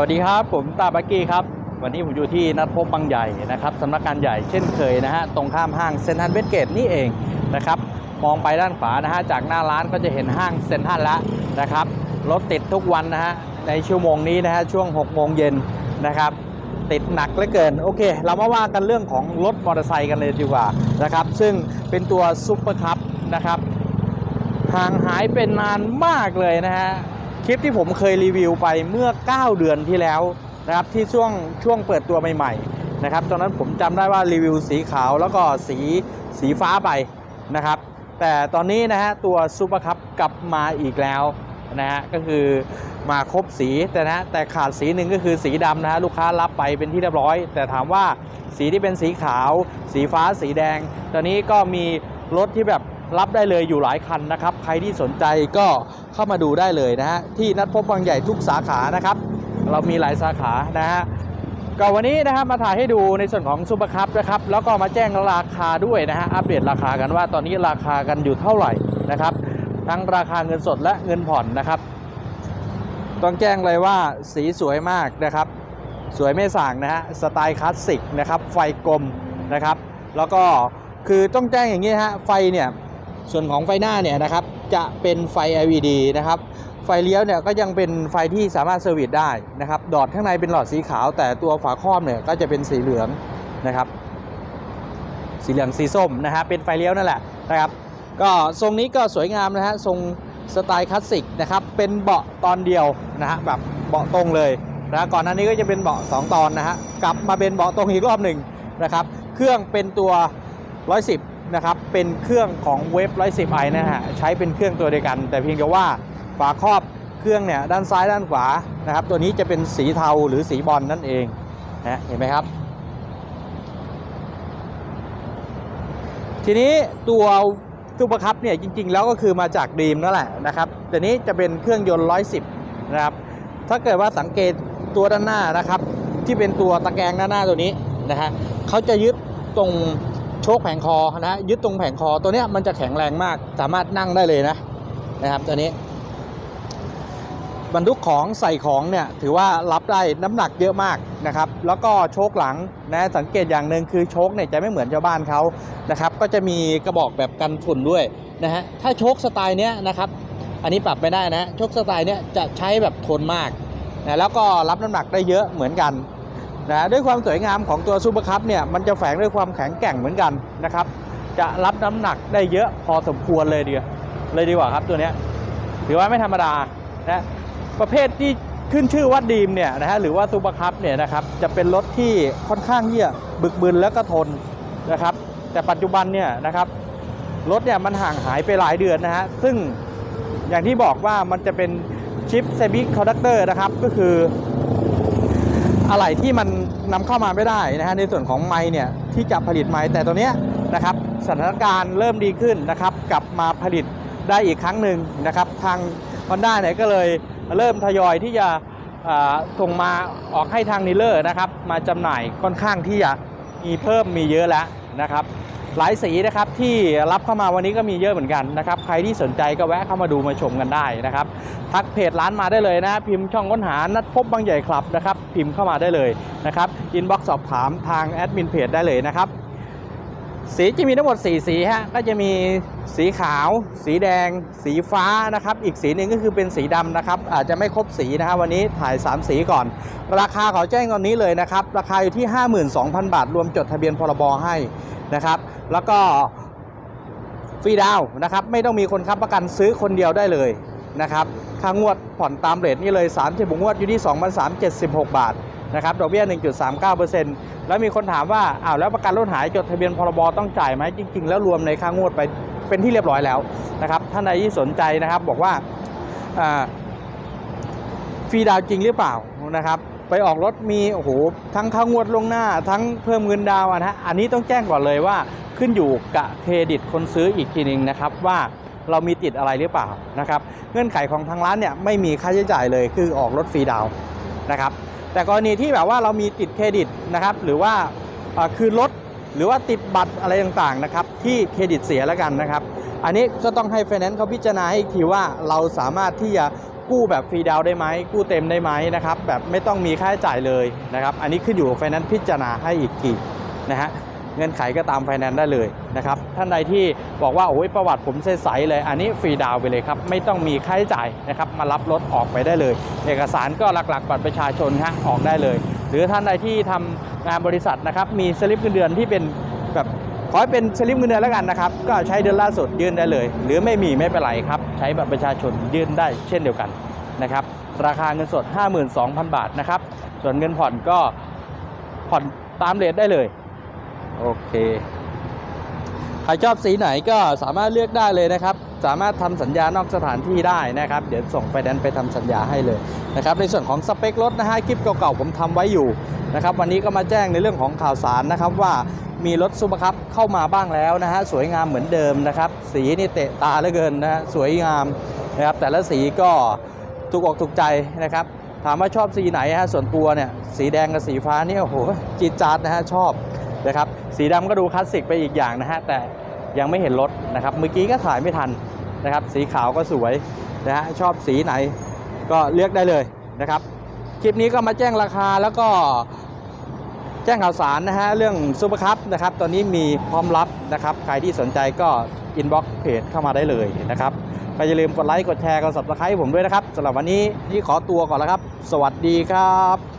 วัสดีครับ ผมตาบักกี้ครับ วันนี้ผมอยู่ที่นัดพบบางใหญ่นะครับสำนักงานใหญ่เช่นเคยนะฮะตรงข้ามห้างเซ็นทรัลเวสเกตนี่เองนะครับมองไปด้านขวานะฮะจากหน้าร้านก็จะเห็นห้างเซ็นทรัลล้วนะครับรถติดทุกวันนะฮะในชั่วโมงนี้นะฮะช่วง6โมงเย็นนะครับติดหนักเหลือเกินโอเค เรามาว่ากันเรื่องของรถมอเตอร์ไซค์กันเลยดีกว่านะครับซึ่งเป็นตัวซุปเปอร์คัพนะครับห่างหายเป็นนานมากเลยนะฮะ คลิปที่ผมเคยรีวิวไปเมื่อ 9 เดือนที่แล้วนะครับที่ช่วงช่วงเปิดตัวใหม่ๆนะครับตอนนั้นผมจำได้ว่ารีวิวสีขาวแล้วก็สีสีฟ้าไปนะครับ แต่ตอนนี้นะฮะตัวซูเปอร์คัพกลับมาอีกแล้วนะฮะก็คือมาครบสีแต่นะแต่ขาดสีหนึ่งก็คือสีดำนะฮะลูกค้ารับไปเป็นที่เรียบร้อย แต่ถามว่าสีที่เป็นสีขาว สีฟ้าสีแดง ตอนนี้ก็มีรถที่แบบ รับได้เลยอยู่หลายคันนะครับ ใครที่สนใจก็เข้ามาดูได้เลยนะฮะที่นัดพบบางใหญ่ทุกสาขานะครับ เรามีหลายสาขานะฮะก็วันนี้นะครับมาถ่ายให้ดูในส่วนของซูเปอร์คัพนะครับแล้วก็มาแจ้งราคาด้วยนะฮะอัปเดตราคากันว่าตอนนี้ราคากันอยู่เท่าไหร่นะครับ ทั้งราคาเงินสดและเงินผ่อนนะครับ ต้องแจ้งเลยว่าสีสวยมากนะครับ สวยไม่ส่างนะฮะสไตล์คลาสสิกนะครับไฟกลมนะครับ แล้วก็คือต้องแจ้งอย่างนี้ฮะไฟเนี่ย ส่วนของไฟหน้าเนี่ยนะครับจะเป็นไฟ LED นะครับไฟเลี้ยวเนี่ยก็ยังเป็นไฟที่สามารถเซอร์วิสได้นะครับดอดข้างในเป็นหลอดสีขาว แต่ตัวฝาครอบเนี่ยก็จะเป็นสีเหลืองนะครับ สีเหลืองสีส้มนะฮะเป็นไฟเลี้ยวนั่นแหละนะครับ ก็ทรงนี้ก็สวยงามนะฮะทรงสไตล์คลาสสิกนะครับเป็นเบาะตอนเดียวนะฮะแบบเบาะตรงเลยนะก่อนหน้านี้ก็จะเป็นเบาะ2 ตอนนะฮะกลับมาเป็นเบาะตรงอีกรอบหนึ่งนะครับ เครื่องเป็นตัว 110 นะครับเป็นเครื่องของเวฟ 110 i นะฮะใช้เป็นเครื่องตัวเดียวกัน แต่เพียงแต่ว่าฝาครอบเครื่องเนี่ยด้านซ้ายด้านขวานะครับ ตัวนี้จะเป็นสีเทาหรือสีบอลนั่นเองนะเห็นไหมครับ ทีนี้ตัวซูเปร์คัพเนี่ยจริง ๆ แล้วก็คือมาจากดีมนั่นแหละนะครับแต่นี้จะเป็นเครื่องยนต์ 110 นะครับ ถ้าเกิดว่าสังเกตตัวด้านหน้านะครับ ที่เป็นตัวตะแกรงด้านหน้าตัวนี้นะฮะเขาจะยึดตรง โชคแผงคอนะยึดตรงแผงคอตัวเนี้ยมันจะแข็งแรงมาก สามารถนั่งได้เลยนะนะครับตัวนี้บรรทุกของใส่ของเนี่ยถือว่ารับได้น้ำหนักเยอะมากนะครับแล้วก็โชคหลังนะสังเกตอย่างหนึ่งคือโชคเนี่ยจะไม่เหมือนชาวบ้านเขานะครับก็จะมีกระบอกแบบกันฝุ่นด้วยนะฮะถ้าโชคสไตล์เนี้ยนะครับอันนี้ปรับไม่ได้นะโชคสไตล์เนี้ยจะใช้แบบทนมากนะแล้วก็รับน้ำหนักได้เยอะเหมือนกัน นะด้วยความสวยงามของตัวซูเปอร์คัพเนี่ยมันจะแฝงด้วยความแข็งแกร่งเหมือนกันนะครับ จะรับน้ำหนักได้เยอะพอสมควรเลยดีกว่าเลยดีกว่าครับตัวนี้ถือว่าไม่ธรรมดานะประเภทที่ขึ้นชื่อว่าดีมเนี่ยนะฮะหรือว่าซูเปอร์คัพเนี่ยนะครับจะเป็นรถที่ค่อนข้างที่จะบึกบึนแล้วก็ทนนะครับ แต่ปัจจุบันเนี่ยนะครับรถเนี่ยมันห่างหายไปหลายเดือนนะฮะซึ่งอย่างที่บอกว่ามันจะเป็นชิปเซมิคอนดักเตอร์นะครับก็คือ อะไรที่มันนำเข้ามาไม่ได้นะฮะในส่วนของไม้เนี่ยที่จะผลิตไม้แต่ตัวเนี้ยนะครับสถานการณ์เริ่มดีขึ้นนะครับ กลับมาผลิตได้อีกครั้งหนึ่งนะครับ ทางฮอนด้าเนี่ยก็เลยเริ่มทยอยที่จะส่งมาออกให้ทางนีเลอร์นะครับ มาจำหน่ายค่อนข้างที่จะมีเพิ่มมีเยอะแล้วนะครับ หลายสีนะครับที่รับเข้ามาวันนี้ก็มีเยอะเหมือนกันนะครับใครที่สนใจก็แวะเข้ามาดูมาชมกันได้นะครับทักเพจร้านมาได้เลยนะ พิมพ์ช่องค้นหานัดพบบางใหญ่คลับนะครับพิมพ์เข้ามาได้เลยนะครับอินบ็อกซ์สอบถามทางแอดมินเพจได้เลยนะครับ สีจะมีทั้งหมด 4 สีฮะ ก็จะมีสีขาว สีแดง สีฟ้านะครับ อีกสีหนึ่งก็คือเป็นสีดำนะครับ อาจจะไม่ครบสีนะครับวันนี้ถ่าย 3 สีก่อน ราคาขอแจ้งตอนนี้เลยนะครับ ราคาอยู่ที่ 52,000 บาท รวมจดทะเบียนพรบให้นะครับ แล้วก็ฟรีดาวนะครับ ไม่ต้องมีคนค้ำประกันซื้อคนเดียวได้เลยนะครับค่างวดผ่อนตามเรทนี่เลย3 0งวดอยู่ที่ 2,376 บาท นะครับดอกเบี้ย 1.39%แล้วมีคนถามว่าอ้าวแล้วประกันรถหายจดทะเบียนพรบต้องจ่ายไหมจริง ๆ แล้วรวมในค่างวดไปเป็นที่เรียบร้อยแล้วนะครับท่านใดที่สนใจนะครับบอกว่าฟรีดาวจริงหรือเปล่านะครับไปออกรถมีโอ้โหทั้งค่างวดลงหน้า ทั้งเพิ่มเงินดาวนะฮะอันนี้ต้องแจ้งก่อนเลยว่าขึ้นอยู่กับเครดิตคนซื้ออีกทีหนึงนะครับว่าเรามีติดอะไรหรือเปล่านะครับเงื่อนไขของทางร้านเนี่ยไม่มีค่าใช้จ่ายเลยคือออกรถฟรีดาวนะครับ แต่กรณีที่แบบว่าเรามีติดเครดิตนะครับ หรือว่าคืนรถหรือว่าติดบัตรอะไรต่างๆนะครับ ที่เครดิตเสียแล้วกันนะครับ อันนี้ก็ต้องให้ไฟแนนซ์เขาพิจารณาให้อีกทีว่าเราสามารถที่จะกู้แบบฟรีดาวได้ไหมกู้เต็มได้ไหมนะครับ แบบไม่ต้องมีค่าใช้จ่ายเลยนะครับ อันนี้ขึ้นอยู่กับไฟแนนซ์พิจารณาให้อีกทีนะฮะ เงื่อนไขก็ตามไฟแนนซ์ได้เลยนะครับท่านใดที่บอกว่าโอ้ยประวัติผมใสๆเลยอันนี้ฟรีดาวไปเลยครับไม่ต้องมีค่าใช้จ่ายนะครับมารับรถออกไปได้เลย เอกสารก็หลักๆบัตรประชาชนฮะออกได้เลย หรือท่านใดที่ทำงานบริษัทนะครับมีสลิปเงินเดือนที่เป็นแบบขอให้เป็นสลิปเงินเดือนแล้วกันนะครับ ก็ใช้เดือนล่าสุดยื่นได้เลย หรือไม่มีไม่เป็นไรครับ ใช้บัตรประชาชนยื่นได้เช่นเดียวกันนะครับ ราคาเงินสด 52,000 บาทนะครับ ส่วนเงินผ่อนก็ผ่อนตามเรทได้เลย โอเค ใครชอบสีไหนก็สามารถเลือกได้เลยนะครับ สามารถทำสัญญานอกสถานที่ได้นะครับ เดี๋ยวส่งไฟแนนซ์ไปทำสัญญาให้เลยนะครับ ในส่วนของสเปครถนะฮะคลิปเก่าๆผมทำไว้อยู่นะครับ วันนี้ก็มาแจ้งในเรื่องของข่าวสารนะครับว่ามีรถซูเปอร์คัพเข้ามาบ้างแล้วนะฮะสวยงามเหมือนเดิมนะครับ สีนี่เตะตาเหลือเกินนะฮะสวยงามนะครับ แต่ละสีก็ถูกอกถูกใจนะครับ ถามว่าชอบสีไหนฮะส่วนตัวเนี่ยสีแดงกับสีฟ้านี่โอ้โหจีดจาดนะฮะชอบ นะครับสีดำก็ดูคลาสสิกไปอีกอย่างนะฮะแต่ยังไม่เห็นรถนะครับเมื่อกี้ก็ถ่ายไม่ทันนะครับ สีขาวก็สวยนะฮะชอบสีไหนก็เลือกได้เลยนะครับ คลิปนี้ก็มาแจ้งราคาแล้วก็แจ้งข่าวสารนะฮะเรื่องซูเปอร์คัพนะครับตอนนี้มีพร้อมรับนะครับ ใครที่สนใจก็อินบ็อกซ์เพจเข้ามาได้เลยนะครับก็อย่าลืมกดไลค์กดแชร์กด subscribe ผมด้วยนะครับสำหรับวันนี้นี่ขอตัวก่อนแล้วครับ สวัสดีครับ